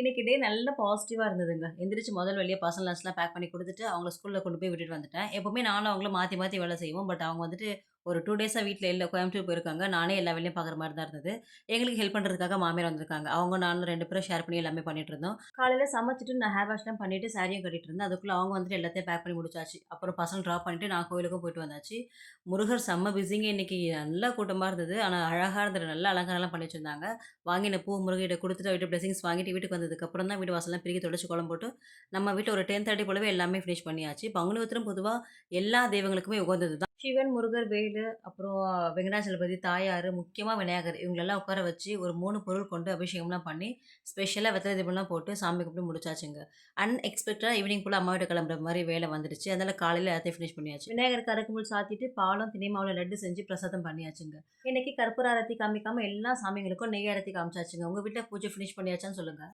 இன்னைக்கு டே நல்ல பாசிட்டிவாக இருந்ததுங்க. எந்திரிச்சு முதல் வேலையா பசங்க லஞ்ச்லாம் பேக் பண்ணி கொடுத்துட்டு அவங்கள ஸ்கூலில் கொண்டு போய் விட்டுட்டு வந்துட்டேன். எப்போவுமே நானும் அவங்களும் மாற்றி மாற்றி வேலை செய்வோம். பட் அவங்க வந்துட்டு ஒரு டூ டேஸாக வீட்டில் இல்லை கோயம்புத்தூர் போயிருக்காங்க. நானே எல்லா வேலையும் பார்க்குற மாதிரி தான் இருந்தது. எங்களுக்கு ஹெல்ப் பண்ணுறதுக்காக மாமியார் வந்திருக்காங்க. அவங்க நானும் ரெண்டு பேரும் ஷேர் பண்ணி எல்லாமே பண்ணிட்டு இருந்தோம். காலையில் சமைச்சிட்டு நான் ஹேர் வாஷ்லாம் பண்ணிட்டு சாரியும் கட்டிட்டு இருந்தேன். அதுக்குள்ளே அவங்க வந்துட்டு எல்லாத்தையும் பேக் பண்ணி முடிச்சாச்சு. அப்புறம் பசங்க ட்ராப் பண்ணிட்டு நான் கோயிலுக்கும் போயிட்டு வந்தாச்சு. முருகர் செம்ம பிஸிங்க இன்றைக்கி நல்லா கூட்டமாக இருந்தது. ஆனால் அழகாக இருந்தது. நல்ல அலங்காரம்லாம் பண்ணி வச்சுருந்தாங்க வாங்கின பூ முருகர்கிட்ட கொடுத்துட்டு வீட்டு பிளெஸிங்ஸ் வாங்கிட்டு வீட்டுக்கு வந்ததுக்கப்புறம் தான் வீடு வாசலாம் பெருக்கி தொடச்சி குளம் போட்டு, நம்ம வீட்டில் ஒரு 10:30 போலவே எல்லாமே ஃபினிஷ் பண்ணியாச்சு. பங்குனி உத்திரம் எல்லா தெய்வங்களுக்குமே உகந்தது தான். சிவன், முருகர், வேல் அப்புறம் வெங்கடாச்சலபதி தாயார் முக்கியமாக விநாயகர் இவங்களெல்லாம் உட்கார வச்சு ஒரு மூணு பொருள் கொண்டு அபிஷேகம்லாம் பண்ணி, ஸ்பெஷலாக வெத்தலை தீபம்லாம் போட்டு சாமி கும்பிட்டு முடிச்சாச்சுங்க. அன்எக்ஸ்பெக்டடாக ஈவினிங் ஃபுல்லாக அம்மா வீட்டு கிளம்புற மாதிரி வேலை வந்துடுச்சு. அதனால் காலையில் எல்லாத்தையும் ஃபினிஷ் பண்ணியாச்சு. விநாயகருக்கு அருகம்புல் சாத்திட்டு, பாலம் தினை லட்டு செஞ்சு பிரசாதம் பண்ணியாச்சுங்க. இன்னைக்கு கற்பூர ஆரத்தி காமிக்காமல் எல்லா சாமிங்களுக்கும் நெய் ஆரத்தி காமிச்சாச்சுங்க. உங்கள் வீட்டில் பூஜை ஃபினிஷ் பண்ணியாச்சான்னு சொல்லுங்கள்